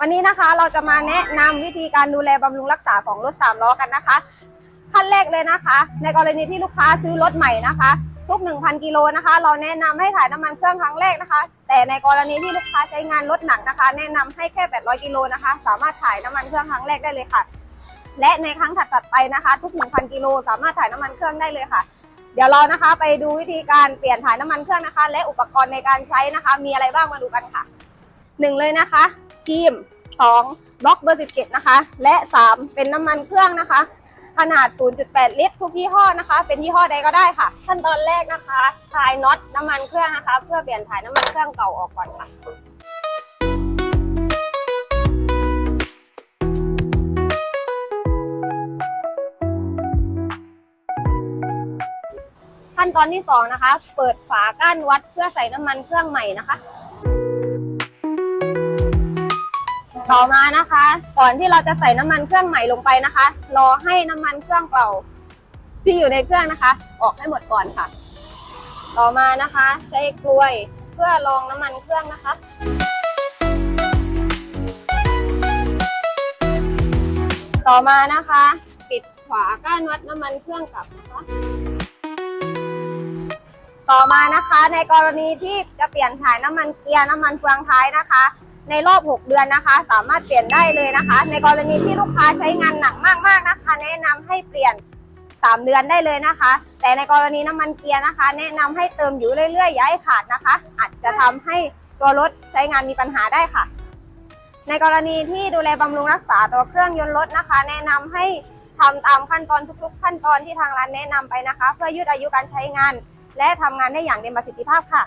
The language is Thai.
วันนี้นะคะเราจะมาแนะนำวิธีการดูแลบำรุงรักษาของรถสามล้อกันนะคะ ขั้นแรกเลยนะคะ ในกรณีที่ลูกค้าซื้อรถใหม่นะคะ ทุก 1,000 กิโลนะคะ เราแนะนำให้ถ่ายน้ำมันเครื่องครั้งแรกนะคะ แต่ในกรณีที่ลูกค้าใช้งานรถหนักนะคะ แนะนำให้แค่ 800 กิโลนะคะ สามารถถ่ายน้ำมันเครื่องครั้งแรกได้เลยค่ะ และในครั้งถัดๆไปนะคะ ทุก 1,000 กิโลสามารถถ่ายน้ำมันเครื่องได้เลยค่ะเดี๋ยวเรานะคะไปดูวิธีการเปลี่ยนถ่ายน้ำมันเครื่องนะคะ และอุปกรณ์ในการใช้นะคะ มีอะไรบ้างมาดูกันค่ะหนึ่งเลยนะคะ ทีมสองบล็อกเบอร์ 17 นะคะ และสามเป็นน้ำมันเครื่องนะคะ ขนาด 0.8 ลิตร ทุกยี่ห้อนะคะ เป็นยี่ห้อใดก็ได้ค่ะ ขั้นตอนแรกนะคะคลายน็อตน้ำมันเครื่องนะคะ เพื่อเปลี่ยนถ่ายน้ำมันเครื่องเก่าออกก่อนค่ะขั้นตอนที่สองนะคะ เปิดฝาก้านวัดเพื่อใส่น้ำมันเครื่องใหม่นะคะ ต่อมานะคะ ก่อนที่เราจะใส่น้ำมันเครื่องใหม่ลงไปนะคะ รอให้น้ำมันเครื่องเก่าที่อยู่ในเครื่องนะคะ ออกให้หมดก่อนค่ะ ต่อมานะคะ ใช้กลวยเพื่อรองน้ำมันเครื่องนะคะต่อมานะคะ ปิดฝาก้านวัดน้ำมันเครื่องกลับนะคะ ต่อมานะคะในกรณีที่จะเปลี่ยนถ่ายน้ำมันเกียร์น้ำมันเฟืองท้ายนะคะ ในรอบ 6 เดือนนะคะ สามารถเปลี่ยนได้เลยนะคะ ในกรณีที่ลูกค้าใช้งานหนักมากๆนะคะ แนะนำให้เปลี่ยน 3 เดือนได้เลยนะคะ แต่ในกรณีน้ำมันเกียร์นะคะ แนะนำให้เติมอยู่เรื่อยๆอย่าให้ขาดนะคะ อาจจะทำให้ตัวรถใช้งานมีปัญหาได้ค่ะ ในกรณีที่ดูแลบำรุงรักษาตัวเครื่องยนต์รถนะคะ แนะนำให้ทำตามขั้นตอนทุกๆ ขั้นตอนที่ทางร้านแนะนำไปนะคะ เพื่อยืดอายุการใช้งาน และทำงานได้อย่างเต็มประสิทธิภาพค่ะ